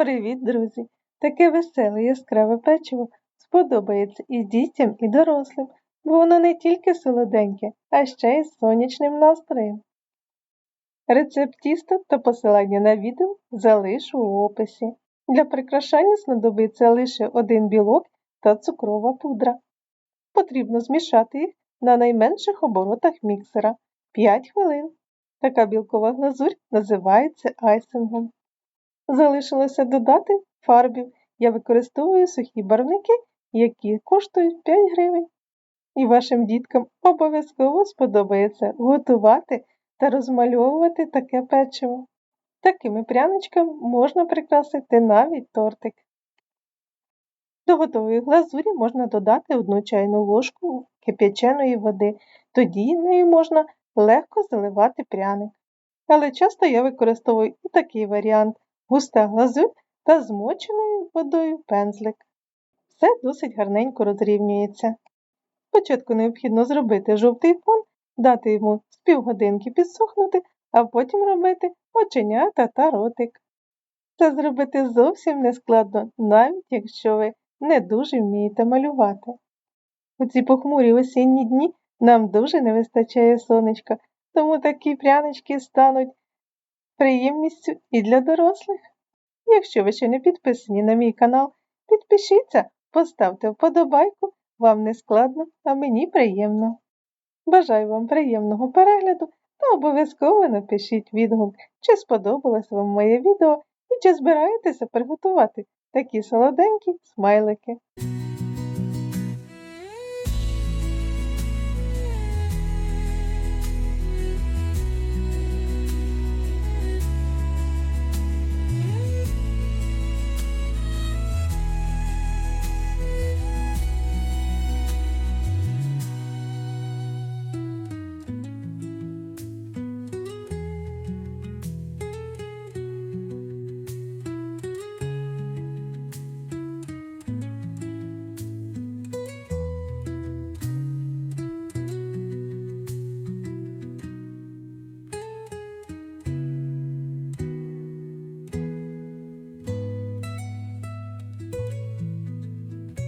Привіт, друзі! Таке веселе яскраве печиво сподобається і дітям, і дорослим, бо воно не тільки солоденьке, а ще й з сонячним настроєм. Рецепт тіста та посилання на відео залишу у описі. Для прикрашання знадобиться лише один білок та цукрова пудра. Потрібно змішати їх на найменших оборотах міксера 5 хвилин. Така білкова глазурь називається айсингом. Залишилося додати фарбів. Я використовую сухі барвники, які коштують 5 гривень. І вашим діткам обов'язково сподобається готувати та розмальовувати таке печиво. Такими пряничками можна прикрасити навіть тортик. До готової глазурі можна додати одну чайну ложку кип'яченої води, тоді нею можна легко заливати пряник. Але часто я використовую і такий варіант густа глазурь та змоченою водою пензлик. Все досить гарненько розрівнюється. Спочатку необхідно зробити жовтий фон, дати йому з півгодинки підсохнути, а потім робити оченята та ротик. Це зробити зовсім нескладно, навіть якщо ви не дуже вмієте малювати. У ці похмурі осінні дні нам дуже не вистачає сонечка, тому такі прянички стануть приємністю і для дорослих. Якщо ви ще не підписані на мій канал, підпишіться, поставте вподобайку, вам не складно, а мені приємно. Бажаю вам приємного перегляду та обов'язково напишіть відгук, чи сподобалось вам моє відео і чи збираєтеся приготувати такі солоденькі смайлики.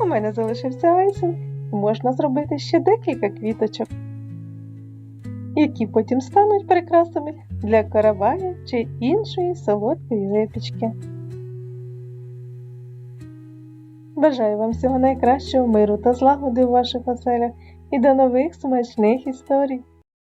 У мене залишився айсинг і можна зробити ще декілька квіточок, які потім стануть прикрасами для каравая чи іншої солодкої випічки. Бажаю вам всього найкращого миру та злагоди у ваших оселях і до нових смачних історій!